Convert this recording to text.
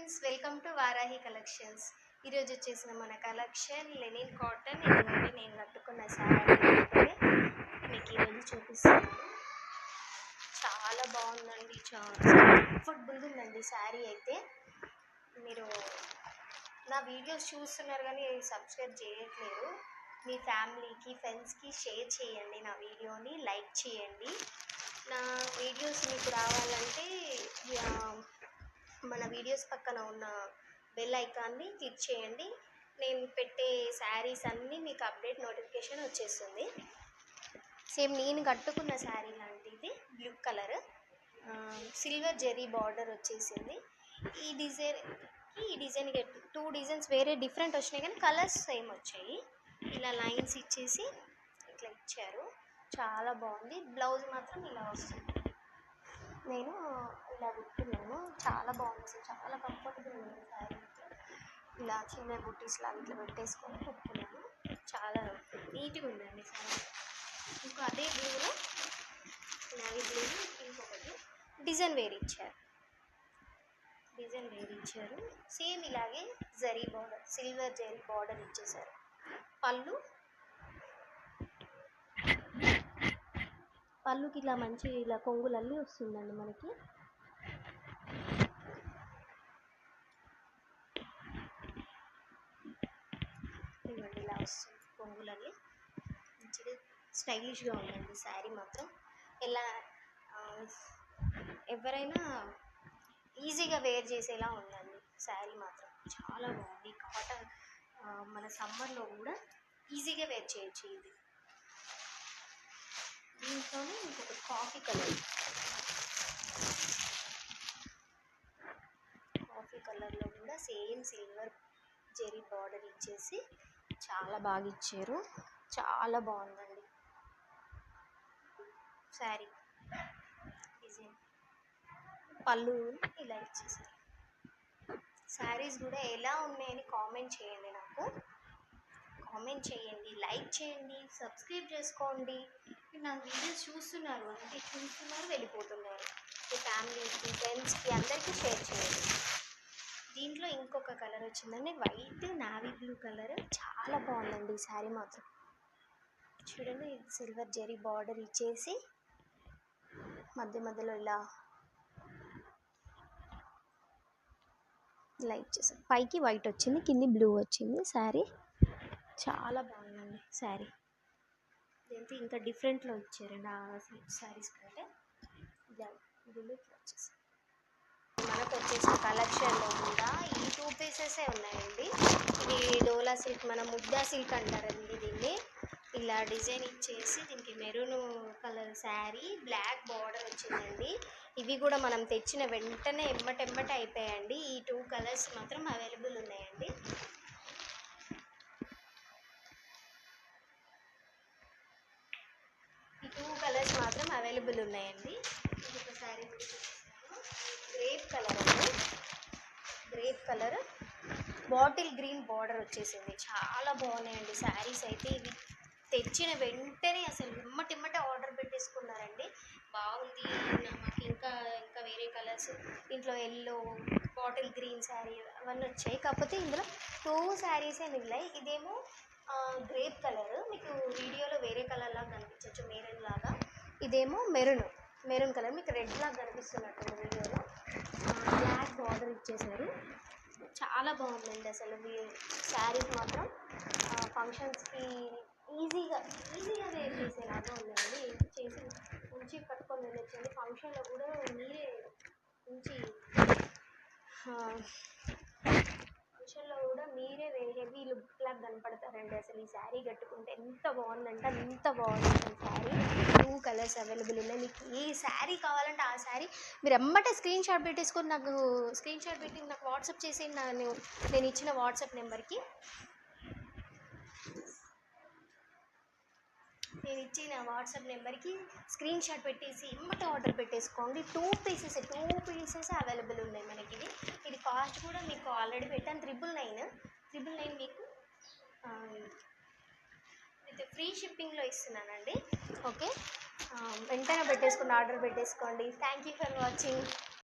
Friends welcome to Varahi collections. ఈరోజు వచ్చేసిన మన కలెక్షన్ లెనిన్ కాటన్. ఇదిగోండి నేను కట్టుకున్న శారీ మీకు ఈరోజు చూపిస్తాను. చాలా బాగుందండి చాలా కంఫర్టబుల్గా ఉందండి శారీ అయితే. మీరు నా వీడియోస్ చూస్తున్నారు కానీ సబ్స్క్రైబ్ చేయట్లేదు. మీ ఫ్యామిలీకి ఫ్రెండ్స్కి షేర్ చేయండి నా వీడియోని లైక్ చేయండి. నా వీడియోస్ మీకు రావాలంటే మన వీడియోస్ పక్కన ఉన్న బెల్ ఐకాన్ని క్లిక్ చేయండి. నేను పెట్టే శారీస్ అన్నీ మీకు అప్డేట్ నోటిఫికేషన్ వచ్చేస్తుంది. సేమ్ నేను కట్టుకున్న శారీ లాంటిది blue colour silver zari border వచ్చేసింది. ఈ డిజైన్ ఈ డిజైన్ టూ డిజైన్స్ వేరే డిఫరెంట్ వచ్చినాయి కానీ కలర్స్ సేమ్ వచ్చాయి. ఇలా లైన్స్ ఇచ్చేసి ఇట్లా ఇచ్చారు. చాలా బాగుంది. బ్లౌజ్ మాత్రం ఇలా వస్తుంది. నేను ఇలా కుట్టున్నాను చాలా బాగుంది. చాలా కంఫర్టబుల్ ఉంది శారీ ఇలా చిన్న బుట్టీస్ లాగా ఇట్లా పెట్టేసుకొని కుట్టుకున్నాను చాలా నీట్గా ఉందండి శారీ ఇంకా అదే బ్లూలో నవీ బ్లూ ఇంకొకటి డిజైన్ వేరు ఇచ్చారు. డిజైన్ వేరు ఇచ్చారు. సేమ్ ఇలాగే zari border silver zari border ఇచ్చేసారు. పళ్ళు పళ్ళుకి ఇలా మంచి ఇలా కొంగులల్లి వస్తుందండి మనకి. ఇవ్వండి ఇలా వస్తుంది కొంగులల్లి మంచిగా స్టైలిష్గా ఉందండి శారీ మాత్రం. ఎలా ఎవరైనా ఈజీగా వేర్ చేసేలా ఉందండి శారీ మాత్రం. చాలా బాగుంది. కాటన్ మన సమ్మర్లో కూడా ఈజీగా వేర్ చేయొచ్చు ఇది. దీంట్లోనే ఇంకొక కాఫీ కలర్. కాఫీ కలర్లో కూడా సేమ్ సిల్వర్ జెరీ బార్డర్ ఇచ్చేసి చాలా బాగా ఇచ్చారు. చాలా బాగుందండి. శారీ డిజైన్. పళ్ళు ఇలా ఇచ్చేసారు. శారీస్ కూడా ఎలా ఉన్నాయని కామెంట్ చేయండి నాకు. కామెంట్ చేయండి లైక్ చేయండి సబ్స్క్రైబ్ చేసుకోండి. నా వీడియోస్ చూస్తున్నారు అంటే చూస్తున్నారు వెళ్ళిపోతున్నారు. మీ ఫ్యామిలీకి ఫ్రెండ్స్కి అందరికీ షేర్ చేయండి. దీంట్లో ఇంకొక కలర్ వచ్చిందండి వైట్ నావీ బ్లూ కలర్ చాలా బాగుందండి ఈ శారీ మాత్రం. చూడండి సిల్వర్ జెరీ బార్డర్ ఇచ్చేసి మధ్య మధ్యలో ఇలా లైట్ చేసాం పైకి వైట్ వచ్చింది కింది బ్లూ వచ్చింది శారీ చాలా బాగుందండి శారీ. ఇదంతా ఇంకా డిఫరెంట్లో ఇచ్చారండి ఆ శారీస్ కంటే ఇలా వచ్చేసి. మనకు వచ్చేసిన కలెక్షన్లో కూడా ఈ టూ పీసెసే ఉన్నాయండి. ఇది డోలా సిల్క్ మన ముద్దా సిల్క్ అంటారండి దీన్ని. ఇలా డిజైన్ ఇచ్చేసి దీనికి maroon colour sari black border వచ్చిందండి. ఇవి కూడా మనం తెచ్చిన వెంటనే ఎమ్మటెమ్మట అయిపోయాయండి. ఈ టూ కలర్స్ మాత్రం అవైలబుల్ ఉన్నాయండి ఈ టూ కలర్స్ మాత్రం అవైలబుల్ ఉన్నాయండి. ఇంకొక శారీ గ్రేప్ కలర్ అండి. Grape colour bottle green border వచ్చేసింది. చాలా బాగున్నాయండి శారీస్ అయితే. ఇవి తెచ్చిన వెంటనే అసలు ఇమ్మటిమ్మట ఆర్డర్ పెట్టేసుకున్నారండి. బాగుంది. మాకు ఇంకా ఇంకా వేరే కలర్స్ ఇంట్లో ఎల్లో బాటిల్ గ్రీన్ శారీ అవన్నీ వచ్చాయి. కాకపోతే ఇందులో టూ శారీసే మిగిలాయి. ఇదేమో గ్రేప్ కలర్ మీకు వీడియోలో వేరే కలర్ లాగా ఇదేమో మెరూన్. Maroon colour. మీకు రెడ్ లాగా కనిపిస్తున్నట్టు వీడియోలో. బ్లాక్ బార్డర్ ఇచ్చేసారు చాలా బాగుందండి అసలు శారీస్ మాత్రం. ఫంక్షన్స్కి ఈజీగా ఈజీగా వేర్ చేసేలాగా ఉందండి. చేసి ఉంచి కట్టుకొని వెళ్ళొచ్చండి. ఫంక్షన్లో కూడా మీరే ఉంచి కూడా మీరే హెవీ లుక్ లాగా కనపడతారండి. అసలు ఈ శారీ కట్టుకుంటే ఎంత బాగుందంటే అంత బాగుంది శారీ. టూ కలర్స్ అవైలబుల్ ఉన్నాయి. మీకు ఏ శారీ కావాలంటే ఆ శారీ మీరు ఎమ్మటే స్క్రీన్ షాట్ పెట్టేసుకొని నాకు స్క్రీన్ షాట్ పెట్టి నాకు వాట్సాప్ చేసి నేను నేను ఇచ్చిన వాట్సాప్ నెంబర్కి. నేను ఇచ్చిన వాట్సాప్ నెంబర్కి స్క్రీన్ షాట్ పెట్టేసి ఎమ్మటే ఆర్డర్ పెట్టేసుకోండి. Two pieces two pieces available ఉన్నాయి మనకి ఇది ఇది కాస్ట్ కూడా మీకు ఆల్రెడీ పెట్టాను. త్రిబుల్ నైన్ త్రిబుల్ నైన్ మీకు విత్ ఫ్రీ షిప్పింగ్లో ఇస్తున్నానండి. ఓకే? వెంటనే పెట్టేసుకుని ఆర్డర్ పెట్టేసుకోండి. Thank you for watching.